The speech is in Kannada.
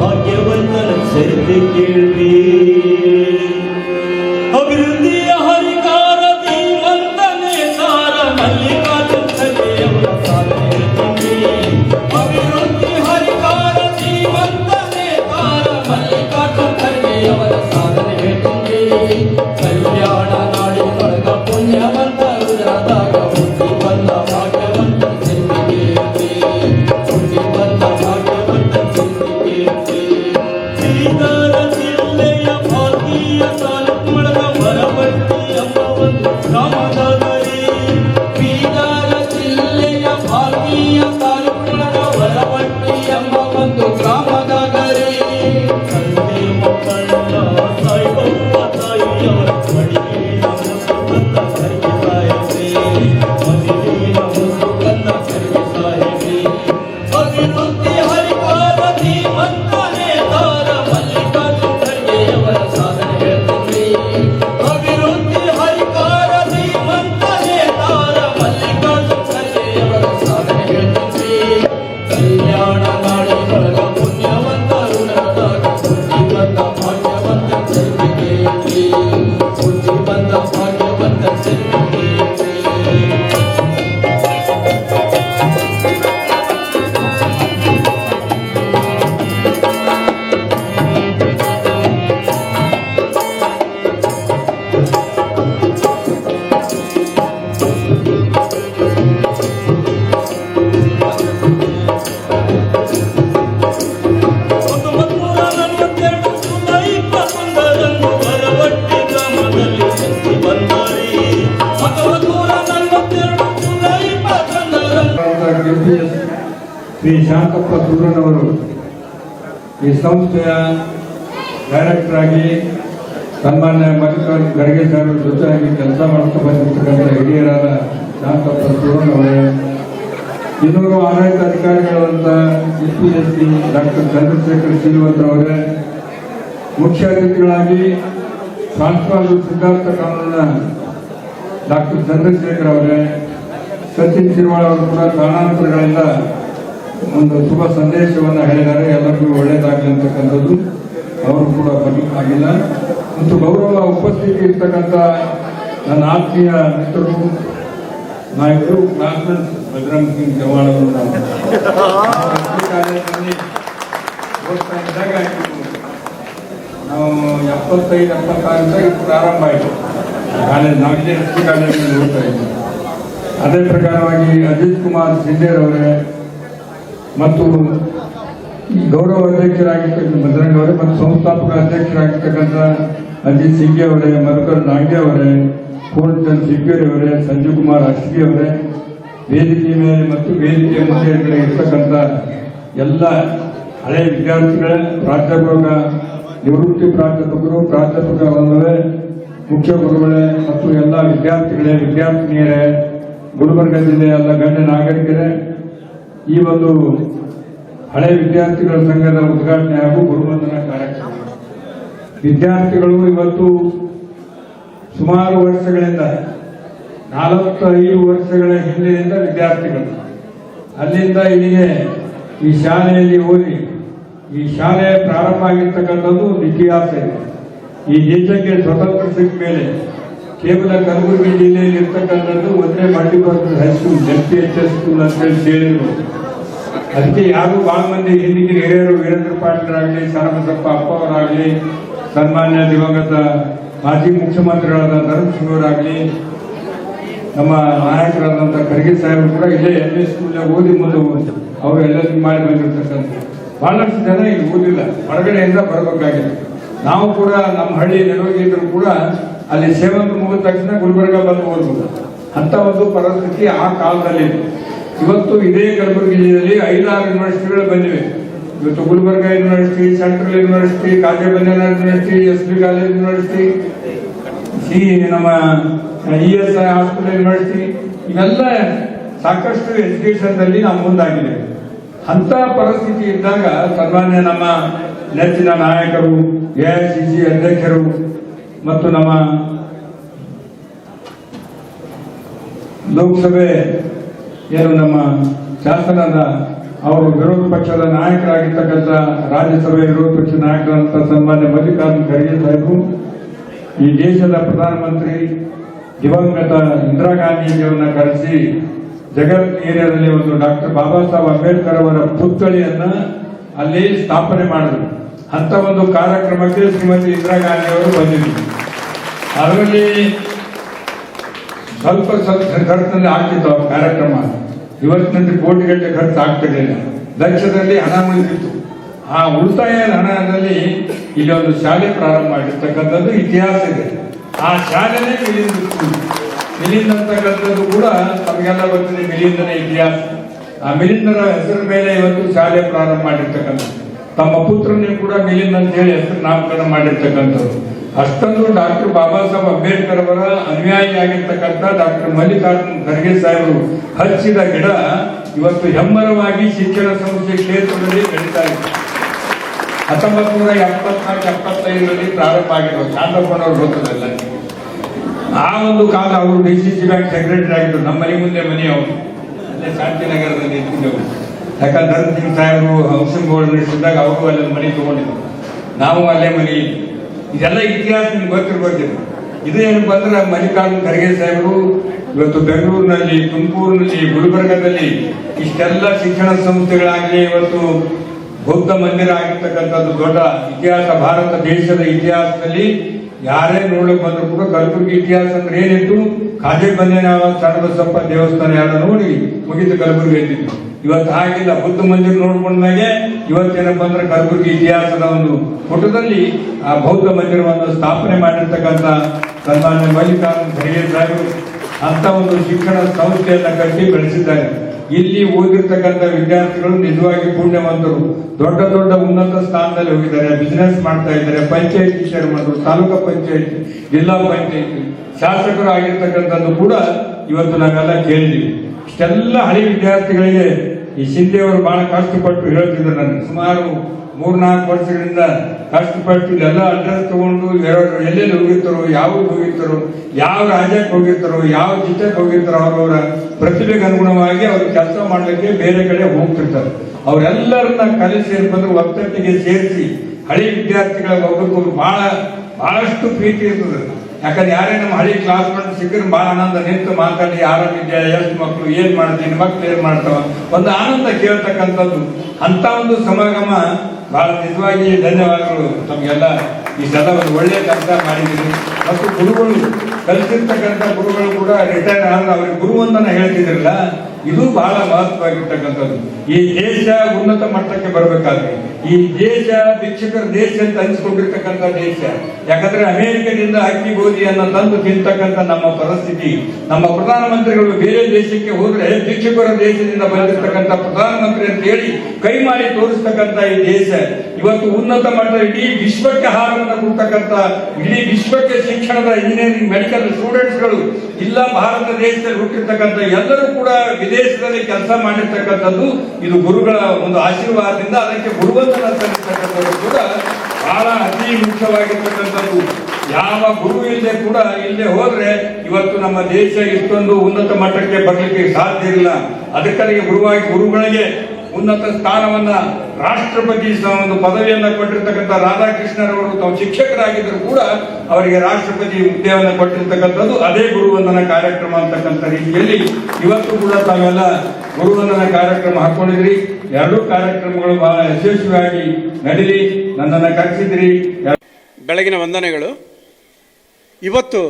ಭಗವಂತನ ಸೇರ್ತಿಕೀಳ You. ಈ ಸಂಸ್ಥೆಯ ಡೈರೆಕ್ಟರ್ ಆಗಿ ಸನ್ಮಾನ್ಯ ಮಲ್ಲಿಕಾರ್ಜುನ ಖರ್ಗೆ ಸರ್ ಜೊತೆಯಾಗಿ ಕೆಲಸ ಮಾಡ್ತಾ ಬಂದಿರ್ತಕ್ಕಂಥ ಹಿರಿಯರಾದ ಶಾಂತಪ್ಪ ಅವರು, ಇನ್ನೂರು ಆಡಳಿತ ಅಧಿಕಾರಿಗಳಾದಂಥ S P S P doctor Chandrashekhar ಶ್ರೀನಿವಾಸರವರೇ ಮುಖ್ಯ ಅತಿಥಿಗಳಾಗಿ ಟ್ರಾನ್ಸ್ಫಾರ್ ಸಿದ್ಧಾರ್ಥ ಕಾನೂನಿನ ಡಾಕ್ಟರ್ ಚಂದ್ರಶೇಖರ್ ಅವರೇ, ಸಚಿನ್ ಶಿರ್ವಾಳ ಅವರು ಕೂಡ ಕಾರಣಾಂತರಗಳಿಂದ ಒಂದು ಶುಭ ಸಂದೇಶವನ್ನು ಹೇಳಿದ್ದಾರೆ. ಎಲ್ಲರಿಗೂ ಒಳ್ಳೆಯದಾಗಲಿ ಅಂತಕ್ಕಂಥದ್ದು. ಅವರು ಕೂಡ ಆಗಿಲ್ಲ ಮತ್ತು ಗೌರವ ಉಪಸ್ಥಿತಿ ಇರ್ತಕ್ಕಂಥ ನನ್ನ ಆತ್ಮೀಯ ಮಿತ್ರರು, ನಾಯಕರು ಕ್ಲಾಸ್ಮೇಟ್ಸ್ ಬಜರಂಗ್ ಸಿಂಗ್ ಚವಾಣ್ ಅವರು ನಾವು ನಾವು ಎಪ್ಪತ್ತೈದು ಎಪ್ಪತ್ತಾರರಿಂದ ಪ್ರಾರಂಭ ಆಯಿತು. ಕಾಲೇಜ್ ಡಿ ಕಾಲೇಜಿನಲ್ಲಿ ಓದ್ತಾ ಇದ್ದೀವಿ ಅದೇ ಪ್ರಕಾರವಾಗಿ ಅಜಿತ್ ಕುಮಾರ್ ಸಿಂಧೇರವರೇ ಮತ್ತು ಗೌರವ ಅಧ್ಯಕ್ಷರಾಗಿರ್ತಕ್ಕಂಥ ಭದ್ರಂಗ ಅವರೇ ಮತ್ತು ಸಂಸ್ಥಾಪಕ ಅಧ್ಯಕ್ಷರಾಗಿರ್ತಕ್ಕಂಥ ಅಜಿತ್ ಸಿಂಗ್ ಅವರೇ, ಮಧುಕರ್ ನಾಗೇ ಅವರೇ ಪೂರ್ಣಚಂದ್ರ ಸಿಗ್ಗೇರಿ ಅವರೇ, ಸಂಜೀವ್ ಕುಮಾರ್ ಅಶ್ವಿ ಅವರೇ, ವೇದಿಕೆ ಮೇಲೆ ಮತ್ತು ವೇದಿಕೆ ಮುಂದೆ ಇರ್ತಕ್ಕಂಥ ಎಲ್ಲ ಹಳೆ ವಿದ್ಯಾರ್ಥಿಗಳೇ, ಪ್ರಾಧ್ಯಾಪಕ, ನಿವೃತ್ತಿ ಪ್ರಾಧ್ಯಾಪಕರು, ಪ್ರಾಧ್ಯಾಪಕ ಬಂದವೇ ಮುಖ್ಯ ಗುರುಗಳೇ ಮತ್ತು ಎಲ್ಲ ವಿದ್ಯಾರ್ಥಿಗಳೇ, ವಿದ್ಯಾರ್ಥಿನಿಯರೇ, ಗುಲ್ಬರ್ಗ ಜಿಲ್ಲೆಯ ಎಲ್ಲ ಗಣ್ಯ ನಾಗರಿಕರೇ ಈ ಒಂದು ಹಳೆ ವಿದ್ಯಾರ್ಥಿಗಳ ಸಂಘದ ಉದ್ಘಾಟನೆ ಹಾಗೂ ಗುರುವಂದನಾ ಕಾರ್ಯಕ್ರಮ. ವಿದ್ಯಾರ್ಥಿಗಳು ಇವತ್ತು ಸುಮಾರು ವರ್ಷಗಳಿಂದ, ನಾಲ್ವತ್ತೈದು ವರ್ಷಗಳ ಹಿಂದಿನಿಂದ ವಿದ್ಯಾರ್ಥಿಗಳು. ಅಲ್ಲಿಂದ ಇಲ್ಲಿಗೆ ಈ ಶಾಲೆಯಲ್ಲಿ ಓದಿ ಈ ಶಾಲೆ ಪ್ರಾರಂಭ ಆಗಿರ್ತಕ್ಕಂಥದ್ದು ಇತಿಹಾಸ ಇದೆ. ಈ ದೇಶಕ್ಕೆ ಸ್ವತಂತ್ರ ಸಿಕ್ಕ ಮೇಲೆ ಕೇವಲ ಕಲಬುರಗಿ ಜಿಲ್ಲೆಯಲ್ಲಿ ಇರ್ತಕ್ಕಂಥದ್ದು ಒಂದೇ multipurpose high school S P H S school ಅಂತ ಹೇಳಿ ಕೇಳಿದ್ರು. ಅದಕ್ಕೆ ಯಾರು ಬಹಳ ಮಂದಿ ಹಿಂದಿನ ಹಿರಿಯರು ವೀರೇಂದ್ರ ಪಾಟೀಲರಾಗಲಿ ಸರಬಸಪ್ಪ ಅಪ್ಪ ಅವರಾಗಲಿ ಸನ್ಮಾನ್ಯ ದಿವಂಗತ ಮಾಜಿ ಮುಖ್ಯಮಂತ್ರಿಗಳಾದ ಅವರಾಗಲಿ ನಮ್ಮ ನಾಯಕರಾದಂಥ ಖರ್ಗೆ ಸಾಹೇಬರು ಕೂಡ ಇಲ್ಲೇ ಎಲ್ ಎ ಸ್ಕೂಲ್ನಾಗ ಓದಿ ಮುಂದೆ ಅವರು ಎಲ್ಲ ಮಾಡಿ ಬಂದಿರ್ತಕ್ಕಂಥ ಬಹಳಷ್ಟು ಜನ ಇಲ್ಲಿ ಓದಿಲ್ಲ. ಹೊರಗಡೆಯಿಂದ ಬರಬೇಕಾಗಿದೆ. ನಾವು ಕೂಡ ನಮ್ಮ ಹಳ್ಳಿ ನೆಲವಾಗಿದ್ರು ಕೂಡ ಅಲ್ಲಿ ಸೇವಂತ ಮುಗಿದ ತಕ್ಷಣ ಗುಲ್ಬರ್ಗ ಬಂದು ಓದ್ಬೋದು. ಅಂತ ಒಂದು ಪರಿಸ್ಥಿತಿ ಆ ಕಾಲದಲ್ಲಿ ಇವತ್ತು ಇದೇ ಕಲಬುರಗಿ ಜಿಲ್ಲೆಯಲ್ಲಿ ಐದಾರು ಯೂನಿವರ್ಸಿಟಿಗಳು ಬಂದಿವೆ. ಇವತ್ತು Gulbarga university, central university ಕಾಜೆ Banjara university, S B college university C ನಮ್ಮ E S I hospital university, ಇವೆಲ್ಲ ಸಾಕಷ್ಟು ಎಜುಕೇಶನ್ನಲ್ಲಿ ನಾವು ಮುಂದಾಗಿದೆ ಅಂತ ಪರಿಸ್ಥಿತಿ ಇದ್ದಾಗ ಸರ್ವಾನ್ಯ ನಮ್ಮ ನೆಚ್ಚಿನ ನಾಯಕರು ಎಐಸಿಸಿ ಅಧ್ಯಕ್ಷರು ಮತ್ತು ನಮ್ಮ ಲೋಕಸಭೆ ಏನು ನಮ್ಮ ಶಾಸನದ ಅವರು ವಿರೋಧ ಪಕ್ಷದ ನಾಯಕರಾಗಿರ್ತಕ್ಕಂಥ ರಾಜ್ಯಸಭೆ ವಿರೋಧ ಪಕ್ಷದ ನಾಯಕರಾದಂಥ ಸನ್ಮಾನ್ಯ ಮಲ್ಲಿಕಾರ್ಜುನ ಖರ್ಗೆ ಸಾಹೇಬರು ಈ ದೇಶದ ಪ್ರಧಾನಮಂತ್ರಿ ದಿವಂಗತ ಇಂದಿರಾ ಗಾಂಧೀಜಿಯವರನ್ನ ಕರೆಸಿ ಜಗತ್ ಏರಿಯಾದಲ್ಲಿ ಒಂದು ಡಾಕ್ಟರ್ ಬಾಬಾ ಸಾಹೇಬ್ ಅಂಬೇಡ್ಕರ್ ಅವರ ಪುತ್ಥಳಿಯನ್ನ ಅಲ್ಲಿ ಸ್ಥಾಪನೆ ಮಾಡಿದ್ರು. ಅಂತ ಒಂದು ಕಾರ್ಯಕ್ರಮಕ್ಕೆ ಶ್ರೀಮತಿ ಇಂದಿರಾ ಗಾಂಧಿ ಅವರು ಬಂದಿದ್ರು. ಅದರಲ್ಲಿ ಸ್ವಲ್ಪ ಸ್ವಲ್ಪ ಖರ್ಚಿನಲ್ಲಿ ಆಗ್ತಿತ್ತು ಆ ಕಾರ್ಯಕ್ರಮ. ಇವತ್ತಿನಂತೆ ಕೋಟಿಗಟ್ಟಲೆ ಖರ್ಚು ಆಗ್ತಿರ್ಲಿಲ್ಲ. ಲಕ್ಷದಲ್ಲಿ ಹಣ ಉಳಿದಿತ್ತು. ಆ ಉಳಿತಾಯ ಹಣದಲ್ಲಿ ಇಲ್ಲಿ ಒಂದು ಶಾಲೆ ಪ್ರಾರಂಭ ಮಾಡಿರ್ತಕ್ಕಂಥದ್ದು ಇತಿಹಾಸ ಇದೆ. ಆ ಶಾಲೆನೇ ಮಿಲಿಂದ ಮಿಲಿಂದ ಮಿಲಿಂದ್ ಅಂತಕ್ಕಂಥದ್ದು ಕೂಡ ನಮಗೆಲ್ಲ ಗೊತ್ತಿದೆ, ಮಿಲಿಂದನ ಇತಿಹಾಸ. ಆ ಮಿಲಿಂದರ ಹೆಸರ ಮೇಲೆ ಇವತ್ತು ಶಾಲೆ ಪ್ರಾರಂಭ ಮಾಡಿರ್ತಕ್ಕಂಥದ್ದು ತಮ್ಮ ಪುತ್ರನೇ ಕೂಡ ಮಿಲಿಂದ ಅಂತ ಹೇಳಿ ಹೆಸರು ನಾಮಕರಣ ಮಾಡಿರ್ತಕ್ಕಂಥದ್ದು. ಅಷ್ಟೊಂದು ಡಾಕ್ಟರ್ ಬಾಬಾ ಸಾಹೇಬ್ ಅಂಬೇಡ್ಕರ್ ಅವರ ಅನುಯಾಯಿ ಆಗಿರ್ತಕ್ಕಂಥ ಡಾಕ್ಟರ್ ಮಲ್ಲಿಕಾರ್ಜುನ್ ಖರ್ಗೆ ಸಾಹೇಬರು ಹಚ್ಚಿದ ಗಿಡ ಇವತ್ತು ಹೆಮ್ಮರವಾಗಿ ಶಿಕ್ಷಣ ಸಂಸ್ಥೆ ಕ್ಷೇತ್ರದಲ್ಲಿ ಬೆಳೀತಾ ಇದೆ. ಹತ್ತೊಂಬತ್ತು ನೂರ ಎಪ್ಪತ್ನಾಲ್ಕು, ಎಪ್ಪತ್ತೈದರಲ್ಲಿ ಪ್ರಾರಂಭ ಆಗಿರೋ ಚಾಂದ್ರಪ್ಪನವರು ಗೊತ್ತದಲ್ಲ ಆ ಒಂದು ಕಾಲ ಅವರು D C C bank secretary ಆಗಿದ್ರು. ನಮ್ಮ ಮನೆ ಮುಂದೆ ಮನೆ ಅವರು ಅಲ್ಲೇ ಶಾಂತಿನಗರದಲ್ಲಿ ಇರ್ತಿದ್ದೆವು ಯಾಕಂದ್ರೆ ಸಿಂಗ್ ಸಾಹೇಬರು, ಹೌಸಿಂಗ್ ಬೋರ್ಡ್ ನಡೆಸಿದಾಗ ಅವರು ಅಲ್ಲಿ ಮನೆ ತಗೊಂಡಿದ್ರು. ನಾವು ಅಲ್ಲೇ ಮನೆ. ಇದೆಲ್ಲ ಇತಿಹಾಸ ನಿಮ್ಗೆ ಗೊತ್ತಿರ್ಬೋದಿಲ್ಲ ಇದು ಏನಪ್ಪ ಅಂದ್ರೆ ಮಲ್ಲಿಕಾರ್ಜುನ್ ಖರ್ಗೆ ಸಾಹೇಬರು ಇವತ್ತು ಬೆಂಗಳೂರಿನಲ್ಲಿ, ತುಮಕೂರಿನಲ್ಲಿ, ಗುಲ್ಬರ್ಗದಲ್ಲಿ ಇಷ್ಟೆಲ್ಲ ಶಿಕ್ಷಣ ಸಂಸ್ಥೆಗಳಾಗಲಿ, ಇವತ್ತು ಬೌದ್ಧ ಮಂದಿರ ಆಗಿರ್ತಕ್ಕಂಥದ್ದು ದೊಡ್ಡ ಇತಿಹಾಸ, ಭಾರತ ದೇಶದ ಇತಿಹಾಸದಲ್ಲಿ ಯಾರೇ ನೋಡಕ್ ಬಂದ್ರು ಕೂಡ ಕಲಬುರಗಿ ಇತಿಹಾಸ ಅಂದ್ರೆ ಏನಿತ್ತು? ಖಾಜೆ ಬಂದೇನಾವ ಚನ್ನಬಸಪ್ಪ ದೇವಸ್ಥಾನ ಯಾರ ನೋಡಿ ಮುಗಿತು ಕಲಬುರಗಿ ಅಂತಿತ್ತು ಇವತ್ತು ಹಾಗಿಲ್ಲ, ಬುದ್ಧ ಮಂದಿರ ನೋಡ್ಕೊಂಡಾಗೆ ಇವತ್ತೇನಪ್ಪ ಅಂದ್ರೆ ಕಲಬುರಗಿ ಇತಿಹಾಸದ ಒಂದು ಪುಟದಲ್ಲಿ ಆ ಬೌದ್ಧ ಮಂದಿರವನ್ನು ಸ್ಥಾಪನೆ ಮಾಡಿರ್ತಕ್ಕಂಥ ಸನ್ಮಾನ್ಯ ಮಲ್ಲಿಕಾರ್ಜುನ ಖರ್ಗೆ ಅಂತ ಒಂದು ಶಿಕ್ಷಣ ಸಂಸ್ಥೆಯನ್ನ ಕಟ್ಟಿ ಬೆಳೆಸಿದ್ದಾರೆ. ಇಲ್ಲಿ ಓದಿರ್ತಕ್ಕಂಥ ವಿದ್ಯಾರ್ಥಿಗಳು ನಿಜವಾಗಿ ಪುಣ್ಯವಂತರು. ದೊಡ್ಡ ದೊಡ್ಡ ಉನ್ನತ ಸ್ಥಾನದಲ್ಲಿ ಹೋಗಿದ್ದಾರೆ ಬಿಸ್ನೆಸ್ ಮಾಡ್ತಾ ಇದ್ದಾರೆ, ಪಂಚಾಯತಿ ಚೇರ್ಮನ್ರು ತಾಲೂಕು ಪಂಚಾಯತಿ, ಜಿಲ್ಲಾ ಪಂಚಾಯತಿ. ಶಾಸಕರು ಆಗಿರ್ತಕ್ಕಂಥದ್ದು ಕೂಡ ಇವತ್ತು ನಾವೆಲ್ಲ ಕೇಳಿದೀವಿ ಇಷ್ಟೆಲ್ಲ ಹಳೆ ವಿದ್ಯಾರ್ಥಿಗಳಿಗೆ ಈ ಶಿಂದೆಯವರು ಬಹಳ ಕಷ್ಟಪಟ್ಟು ಹೇಳ್ತಿದ್ರು ನನಗೆ. ಸುಮಾರು ಮೂರ್ನಾಲ್ಕು ವರ್ಷಗಳಿಂದ ಕಷ್ಟಪಟ್ಟು ಎಲ್ಲ ಅಡ್ರೆಸ್ ತಗೊಂಡು ಎಲ್ಲೆಲ್ಲಿ ಹೋಗಿರ್ತಾರೋ ಯಾವಾಗ ಹೋಗಿರ್ತಾರೋ, ಯಾವ ರಾಜ್ಯಕ್ಕೆ ಹೋಗಿರ್ತಾರೋ, ಯಾವ ಜಿಲ್ಲೆಗೆ ಹೋಗಿರ್ತಾರೋ, ಅವರವರ ಪ್ರತಿಭೆಗೆ ಅನುಗುಣವಾಗಿ ಅವರು ಕೆಲಸ ಮಾಡಲಿಕ್ಕೆ ಬೇರೆ ಕಡೆ ಹೋಗ್ತಿರ್ತಾರೆ. ಅವರೆಲ್ಲರನ್ನ ಕಲಿಸಿ ಬಂದು ಒತ್ತಟ್ಟಿಗೆ ಸೇರಿಸಿ ಹಳಿ ವಿದ್ಯಾರ್ಥಿಗಳ ಒಬ್ಬರಿಗೊಬ್ರು ಬಹಳ, ಬಹಳಷ್ಟು ಪ್ರೀತಿ ಇರ್ತದೆ. ಯಾಕಂದ್ರೆ ಯಾರೇ ನಮ್ಮ ಹಳಿ ಕ್ಲಾಸ್ ಮಾಡಿ ಸಿಕ್ಕರೆ ಬಹಳ ಆನಂದ ನಿಂತು ಮಾತಾಡಿ ಆರಾಮಿದ್ಯಾ ಎಷ್ಟು ಮಕ್ಕಳು ಏನ್ ಮಾಡ್ತೀನಿ ಮಕ್ಕಳು ಏನ್ ಮಾಡ್ತಾವ? ಒಂದು ಆನಂದ ಕೇಳ್ತಕ್ಕಂಥದ್ದು. ಅಂತ ಒಂದು ಸಮಾಗಮ ಬಹಳ ನಿಜವಾಗಿ ಧನ್ಯವಾದಗಳು ತಮಗೆಲ್ಲ. ಈ ಸಲ ಒಂದು ಒಳ್ಳೆಯ ಕೆಲಸ ಮಾಡಿದ್ದೀರಿ. ಮತ್ತು ಗುರುಗಳು ಕಲಿಸಿರ್ತಕ್ಕಂಥ ಗುರುಗಳು ಕೂಡ ರಿಟೈರ್ ಆದ್ರೆ ಅವ್ರಿಗೆ ಗುರು ಅಂತ ಹೇಳ್ತಿದ್ರಲ್ಲ, ಇದು ಬಹಳ ಮಹತ್ವವಾಗಿರ್ತಕ್ಕಂಥದ್ದು. ಈ ದೇಶ ಉನ್ನತ ಮಟ್ಟಕ್ಕೆ ಬರಬೇಕಾದ್ರೆ. ಈ ದೇಶ ಭಿಕ್ಷಕರ ದೇಶ ಅಂತ ಅನಿಸ್ಕೊಂಡಿರ್ತಕ್ಕಂಥ ದೇಶ. ಯಾಕಂದ್ರೆ ಅಮೆರಿಕದಿಂದ ಅಕ್ಕಿ ಗೋಧಿಯನ್ನ ತಂದು ತಿಂತಕ್ಕಂಥ ನಮ್ಮ ಪರಿಸ್ಥಿತಿ. ನಮ್ಮ ಪ್ರಧಾನಮಂತ್ರಿಗಳು ಬೇರೆ ದೇಶಕ್ಕೆ ಹೋದ್ರೆ ಭಿಕ್ಷಕರ ದೇಶದಿಂದ ಬಂದಿರತಕ್ಕಂಥ ಪ್ರಧಾನಮಂತ್ರಿ ಅಂತ ಹೇಳಿ ಕೈ ಮಾಡಿ ತೋರಿಸ್ತಕ್ಕಂಥ ಈ ದೇಶ. ಇವತ್ತು ಉನ್ನತ ಮಟ್ಟದ ಇಡೀ ವಿಶ್ವಕ್ಕೆ ಹಾರವನ್ನು ಕೊಡ್ತಕ್ಕಂಥ, ಇಡೀ ವಿಶ್ವಕ್ಕೆ ಶಿಕ್ಷಣದ ಇಂಜಿನಿಯರಿಂಗ್ ಮೆಡಿಕಲ್ ಸ್ಟೂಡೆಂಟ್ಸ್ಗಳು, ಇಲ್ಲ ಭಾರತ ದೇಶದಲ್ಲಿ ಹುಟ್ಟಿರ್ತಕ್ಕಂಥ ಎಲ್ಲರೂ ಕೂಡ ವಿದೇಶದಲ್ಲಿ ಕೆಲಸ ಮಾಡಿರ್ತಕ್ಕಂಥದ್ದು ಇದು ಗುರುಗಳ ಒಂದು ಆಶೀರ್ವಾದದಿಂದ ಅದಕ್ಕೆ ಕೂಡ ಬಹಳ ಅತಿ ಮುಖ್ಯವಾಗಿರ್ತಕ್ಕಂಥದ್ದು. ಯಾವ ಗುರು ಇಲ್ಲದೆ ಕೂಡ ಇಲ್ಲೇ ಹೋದ್ರೆ ಇವತ್ತು ನಮ್ಮ ದೇಶ ಇಷ್ಟೊಂದು ಉನ್ನತ ಮಟ್ಟಕ್ಕೆ ಬರಲಿಕ್ಕೆ ಸಾಧ್ಯ ಇಲ್ಲ. ಅದಕ್ಕಾಗಿ ಗುರುವಾಗಿ ಗುರುಗಳಿಗೆ ಉನ್ನತ ಸ್ಥಾನವನ್ನ ರಾಷ್ಟ್ರಪತಿ ಒಂದು ಪದವಿಯನ್ನ ಕೊಟ್ಟಿರ್ತಕ್ಕಂಥ ರಾಧಾಕೃಷ್ಣರವರು ತಾವು ಶಿಕ್ಷಕರಾಗಿದ್ದರೂ ಕೂಡ ಅವರಿಗೆ ರಾಷ್ಟ್ರಪತಿ ಹುದ್ದೆಯನ್ನು ಕೊಟ್ಟಿರ್ತಕ್ಕಂಥದ್ದು ಅದೇ ಗುರುವಂದನ ಕಾರ್ಯಕ್ರಮ ಅಂತಕ್ಕಂಥ ರೀತಿಯಲ್ಲಿ ಇವತ್ತು ಕೂಡ ತಾವೆಲ್ಲ ಗುರುವಂದನ ಕಾರ್ಯಕ್ರಮ ಹಾಕೊಂಡಿದ್ರಿ. ಎರಡೂ ಕಾರ್ಯಕ್ರಮಗಳು ಬಹಳ ಯಶಸ್ವಿಯಾಗಿ ನಡೀಲಿ. ನನ್ನನ್ನು ಕರೆಸಿದ್ರಿ. ಬೆಳಗಿನ ವಂದನೆಗಳು. ಇವತ್ತು